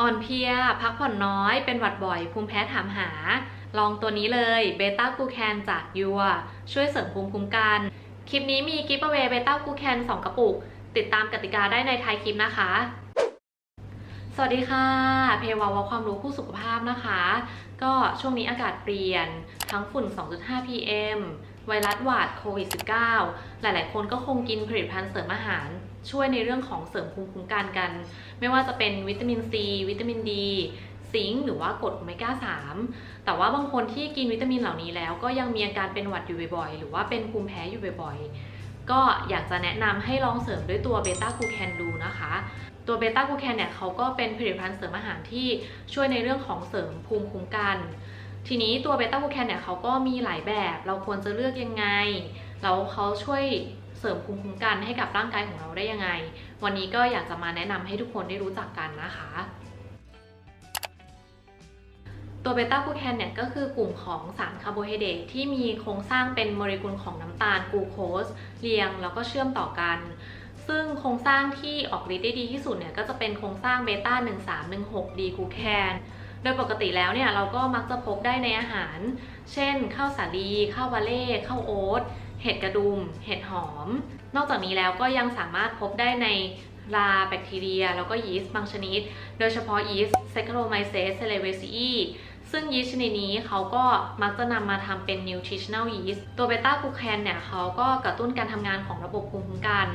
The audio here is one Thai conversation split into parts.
อ่อนเพลีย พักผ่อนน้อย เป็นหวัดบ่อย ภูมิแพ้ถามหา ลองตัวนี้เลยเบต้ากูแคนจากยัวช่วยเสริมภูมิคุ้มกัน คลิปนี้มีกิฟต์เวเบต้ากูแคน2 กระปุก ติดตามกติกาได้ในท้ายคลิปนะคะ สวัสดีค่ะ เพวาวาความรู้คู่สุขภาพนะคะ ก็ช่วงนี้อากาศเปลี่ยน ทั้งฝุ่น 2.5 PM ไวรัสหวัดโควิด -19 หลาย ๆ คนก็คงกินผลิตภัณฑ์เสริมอาหาร ช่วยในเรื่องของเสริมภูมิคุ้มกันกัน ไม่ว่าจะเป็นวิตามินซี วิตามินดีซิงค์หรือว่ากรดโอเมก้า 3 แต่ว่าบางคนที่กินวิตามินเหล่านี้แล้ว ก็ยังมีอาการเป็นหวัดอยู่บ่อย ๆ หรือว่าเป็นภูมิแพ้อยู่บ่อย ๆ ก็อยากจะแนะนำให้ลองเสริมด้วยตัวเบต้ากูแคนดูนะคะ ตัวเบต้ากูแคนเนี่ยเขาก็เป็นผลิตภัณฑ์เสริมอาหารที่ช่วยในเรื่องของเสริมภูมิคุ้มกัน ทีนี้ตัวเบต้ากูแคนเนี่ยเขาก็มีหลายแบบ เราควรจะเลือกยังไง แล้วเขาช่วยเสริมภูมิคุ้มกันให้กับร่างกายของเราได้ยังไง วันนี้ก็อยากจะมาแนะนำให้ทุกคนได้รู้จักกันนะคะ ตัวเบต้ากูแคนเนี่ยก็คือกลุ่มของสารคาร์โบไฮเดรตที่มีโครงสร้างเป็นโมเลกุลของน้ำตาลกลูโคสเรียงแล้วก็เชื่อมต่อกัน ซึ่งโครงสร้างที่ออกฤทธิ์ได้ดีที่สุดเนี่ยก็จะเป็นโครงสร้างเบต้า 1316 ดีกูแคน โดยปกติแล้วเนี่ยเราก็มักจะพบได้ในอาหาร เช่น ข้าวสาลีข้าววาเล่ข้าวโอ๊ตเห็ดกระดุม เห็ดหอม นอกจากนี้แล้วก็ยังสามารถพบได้ในราแบคทีเรีย แล้วก็ยีสต์บางชนิด โดยเฉพาะยีสต์ Saccharomyces cerevisiae ซึ่งยีสต์ชนิดนี้เขาก็มักจะนำมาทำเป็น nutritional yeast ตัวเบต้ากูแคนเนี่ยเขาก็กระตุ้นการทำงานของระบบภูมิคุ้มกัน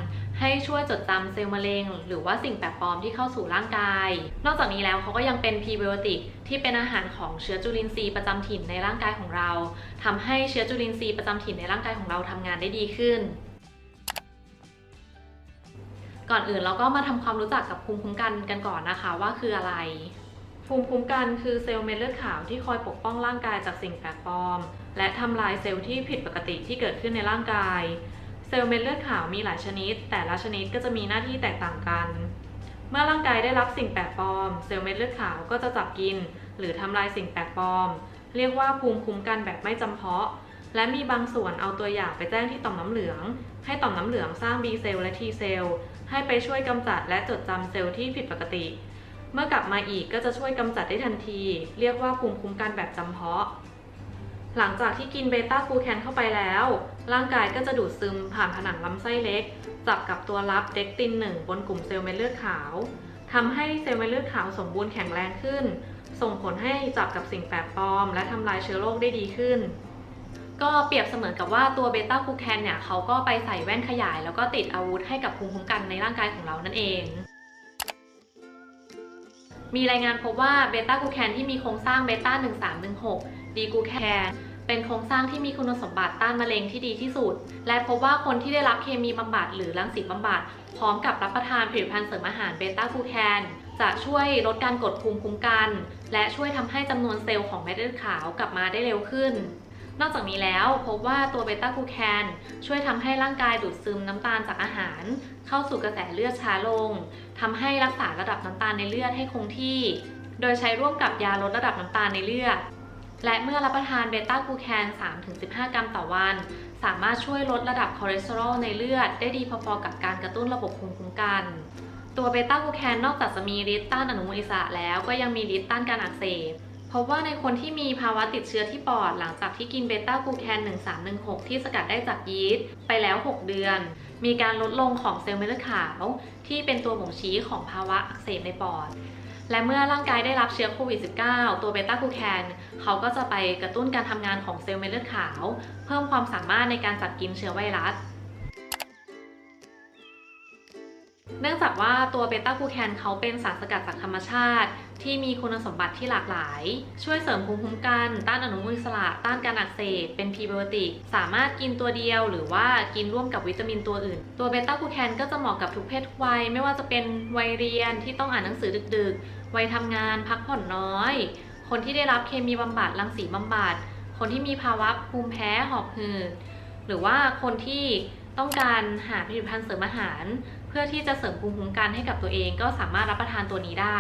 ให้ช่วยจดจำเซลล์มะเร็ง หรือว่าสิ่งแปลกปลอมที่เข้าสู่ร่างกาย นอกจากนี้แล้วเขาก็ยังเป็นพรีไบโอติกที่เป็นอาหารของเชื้อจุลินทรีย์ประจำถิ่นในร่างกายของเราทำให้เชื้อจุลินทรีย์ประจำถิ่นในร่างกายของเราทำงานได้ดีขึ้นก่อนอื่นเราก็มาทำความรู้จักกับภูมิคุ้มกันกันก่อนนะคะว่าคืออะไร ภูมิคุ้มกันคือเซลล์เม็ดเลือดขาวที่คอยปกป้องร่างกายจากสิ่งแปลกปลอม และทำลายเซลล์ที่ผิดปกติที่เกิดขึ้นในร่างกาย ซลล์เม็ดเลือดขาวมีหลายชนิด แต่ละชนิดก็จะมีหน้าที่แตกต่างกัน เมื่อร่างกายได้รับสิ่งแปลกปลอม เซลล์เม็ดเลือดขาวก็จะจับกิน หรือทำลายสิ่งแปลกปลอม เรียกว่าภูมิคุ้มกันแบบไม่จำเพาะ และมีบางส่วนเอาตัวอย่างไปแจ้งที่ต่อมน้ำเหลือง ให้ต่อมน้ำเหลืองสร้าง B เซลล์และ T เซลล์ให้ไปช่วยกำจัดและจดจำเซลล์ที่ผิดปกติ เมื่อกลับมาอีกก็จะช่วยกำจัดได้ทันที เรียกว่าภูมิคุ้มกันแบบจำเพาะ หลังจากที่กินเบต้ากูแคนเข้าไปแล้ว ร่างกายก็จะดูดซึมผ่านผนังลำไส้เล็ก จับกับตัวรับเด็กตินหนึ่งบนกลุ่มเซลล์เม็ดเลือดขาวทำให้เซลล์เม็ดเลือดขาวสมบูรณ์แข็งแรงขึ้น ส่งผลให้จับกับสิ่งแปลกปลอม และทำลายเชื้อโรคได้ดีขึ้น ก็เปรียบเสมือนกับว่าตัวเบต้ากูแคนเนี่ยเขาก็ไปใส่แว่นขยาย แล้วก็ติดอาวุธให้กับภูมิคุ้มกันในร่างกายของเรานั่นเองมีรายงานพบว่าเบต้ากูแคนที่มีโครงสร้างเบต้า 1316 ดีกูแคนเป็นโครงสร้างที่มีคุณสมบัติต้านมะเร็งที่ดีที่สุด และพบว่าคนที่ได้รับเคมีบำบัดหรือรังสีบำบัด พร้อมกับรับประทานผลิตภัณฑ์เสริมอาหารเบต้ากูแคนจะช่วยลดการกดภูมิคุ้มกัน และช่วยทำให้จำนวนเซลล์ของเม็ดเลือดขาวกลับมาได้เร็วขึ้นนอกจากนี้แล้วพบว่าตัวเบต้ากูแคนช่วยทำให้ร่างกายดูดซึมน้ำตาลจากอาหาร เข้าสู่กระแสเลือดช้าลงทำให้รักษาระดับน้ำตาลในเลือดให้คงที่ โดยใช้ร่วมกับยาลดระดับน้ำตาลในเลือด และเมื่อรับประทานเบต้ากูแคน 3-15 กรัมต่อวัน สามารถช่วยลดระดับคอเลสเตอรอลในเลือด ได้ดีพอๆกับการกระตุ้นระบบภูมิคุ้มกัน ตัวเบต้ากูแคนนอกจากจะมีฤทธิ์ต้านอนุมูลอิสระแล้วก็ยังมีฤทธิ์ต้านการอักเสบพบว่าในคนที่มีภาวะติดเชื้อที่ปอดหลังจากที่กินเบต้ากูแคน 1316 ที่สกัดได้จากยีสต์ไปแล้ว 6 เดือน มีการลดลงของเซลล์เม็ดเลือดขาว ที่เป็นตัวบ่งชี้ของภาวะอักเสบในปอด และเมื่อร่างกายได้รับเชื้อโควิด -19 ตัวเบต้าคูแคนเขาก็จะไปกระตุ้นการทำงานของเซลล์เม็ดเลือดขาว เพิ่มความสามารถในการจับกินเชื้อไวรัสเนื่องจากว่าตัวเบต้าคูแคนเขาเป็นสารสกัดจากธรรมชาติ ที่มีคุณสมบัติที่หลากหลาย ช่วยเสริมภูมิคุ้มกัน ต้านอนุมูลอิสระ ต้านการอักเสบ เป็นพรีไบโอติก สามารถกินตัวเดียวหรือว่ากินร่วมกับวิตามินตัวอื่น ตัวเบต้ากูแคนก็จะเหมาะกับทุกเพศทุกวัย ไม่ว่าจะเป็นวัยเรียนที่ต้องอ่านหนังสือดึกๆ วัยทำงานพักผ่อนน้อย คนที่ได้รับเคมีบำบัดรังสีบำบัด คนที่มีภาวะภูมิแพ้หอบหืด หรือว่าคนที่ต้องการหาผลิตภัณฑ์เสริมอาหาร เพื่อที่จะเสริมภูมิคุ้มกันให้กับตัวเองก็สามารถรับประทานตัวนี้ได้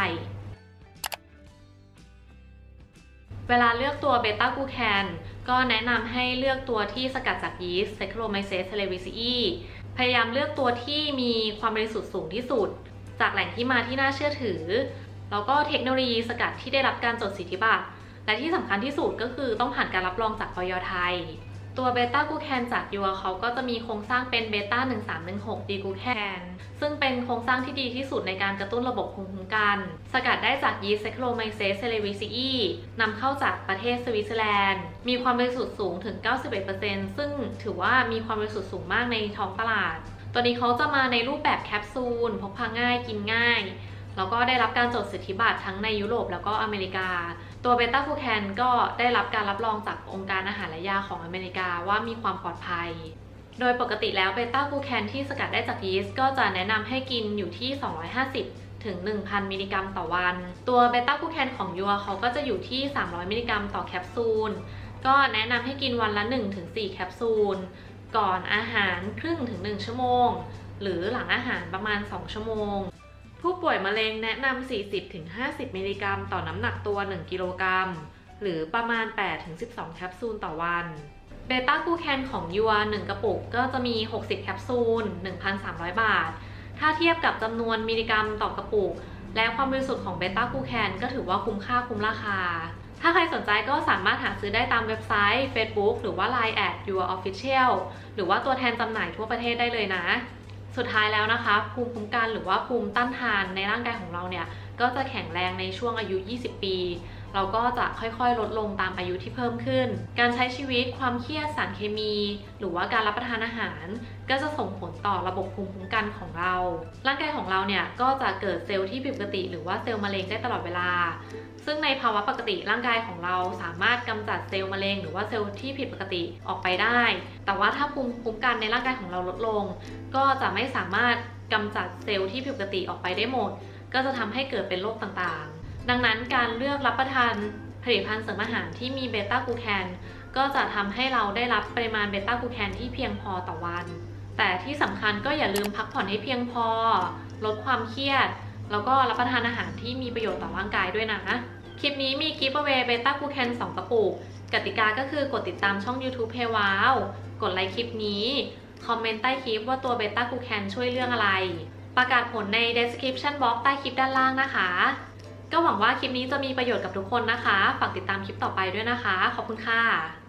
เวลาเลือกตัวเบต้ากูแคนก็แนะนำให้เลือกตัวที่สกัดจากยีสต์ Saccharomyces cerevisiae พยายามเลือกตัวที่มีความบริสุทธิ์สูงที่สุด จากแหล่งที่มาที่น่าเชื่อถือ แล้วก็เทคโนโลยีสกัดที่ได้รับการจดสิทธิบัตรและที่สำคัญที่สุดก็คือต้องผ่านการรับรองจากออยไทย ตัวเบต้ากูแคนจากยัวเขาก็จะมีโครงสร้างเป็นเบต้า1316ดีกูแคนซึ่งเป็นโครงสร้างที่ดีที่สุดในการกระตุ้นระบบภูมิคุ้มกัน สกัดได้จากยีสต์เซคโลไมเซสเซเลวิซีอีนำเข้าจากประเทศสวิตเซอร์แลนด์ มีความบริสุทธิ์สูงถึง 91%ซึ่งถือว่ามีความบริสุทธิ์สูงมากในท้องตลาด ตัวนี้เขาจะมาในรูปแบบแคปซูล พกพาง่ายกินง่าย แล้วก็ได้รับการจดสิทธิบัตรทั้งในยุโรปแล้วก็อเมริกา ตัวเบต้าคูแคนก็ได้รับการรับรองจากองค์การอาหารและยาของอเมริกาว่ามีความปลอดภัย โดยปกติแล้วเบต้าคูแคนที่สกัดได้จากยีสต์ก็จะแนะนำให้กินอยู่ที่ 250 ถึง 1,000 มิลลิกรัมต่อวัน ตัวเบต้าคูแคนของยัวเขาก็จะอยู่ที่ 300 มิลลิกรัมต่อแคปซูล ก็แนะนำให้กินวันละ 1-4 แคปซูล ก่อนอาหารครึ่งถึง 1 ชั่วโมง หรือหลังอาหารประมาณ 2 ชั่วโมง ผู้ป่วยมะเร็งแนะนำ 40-50 มิลลิกรัมต่อน้ำหนักตัว 1 กิโลกรัม หรือประมาณ 8-12 แคปซูลต่อวันเบต้ากูแคนของยัว1กระปุกก็จะมี 60 แคปซูล 1,300 บาท ถ้าเทียบกับจำนวนมิลลิกรัมต่อกระปุก และความบริสุทธิ์ของเบต้ากูแคนก็ถือว่าคุ้มค่าคุ้มราคา ถ้าใครสนใจก็สามารถหาซื้อได้ตามเว็บไซต์ Facebook หรือว่า Line at your official หรือว่าตัวแทนจำหน่ายทั่วประเทศได้เลยนะ สุดท้ายแล้วนะคะ ภูมิคุ้มกันหรือว่าภูมิต้านทานในร่างกายของเราเนี่ยก็จะแข็งแรงในช่วงอายุ 20 ปี เราก็จะค่อยๆ ลดลงตามอายุที่เพิ่มขึ้น การใช้ชีวิตความเครียดสารเคมี หรือว่าการรับประทานอาหาร ก็จะส่งผลต่อระบบภูมิคุ้มกันของเรา ร่างกายของเราเนี่ยก็จะเกิดเซลล์ที่ผิดปกติ หรือว่าเซลล์มะเร็งได้ตลอดเวลา ซึ่งในภาวะปกติร่างกายของเราสามารถกำจัดเซลล์มะเร็งหรือว่าเซลล์ที่ผิดปกติออกไปได้ แต่ว่าถ้าภูมิคุ้มกันในร่างกายของเราลดลง ก็จะไม่สามารถกำจัดเซลล์ที่ผิดปกติออกไปได้หมด ก็จะทำให้เกิดเป็นโรคต่างๆ ดังนั้นการเลือกรับประทานผลิตภัณฑ์เสริมอาหารที่มีเบต้ากูแคนก็จะทำให้เราได้รับปริมาณเบต้ากูแคนที่เพียงพอต่อวัน แต่ที่สำคัญก็อย่าลืมพักผ่อนให้เพียงพอ ลดความเครียด แล้วก็รับประทานอาหารที่มีประโยชน์ต่อร่างกายด้วยนะ คลิปนี้มีกิฟต์เวย์เบต้ากูแคน2กระปุก กติกาก็คือกดติดตามช่อง YouTube เพวาวกดไลค์คลิปนี้ คอมเมนต์ใต้คลิปว่าตัวเบต้ากูแคนช่วยเรื่องอะไร ประกาศผลใน description box ใต้คลิปด้านล่างนะคะ ก็หวังว่าคลิปนี้จะมีประโยชน์กับทุกคนนะคะ ฝากติดตามคลิปต่อไปด้วยนะคะ ขอบคุณค่ะ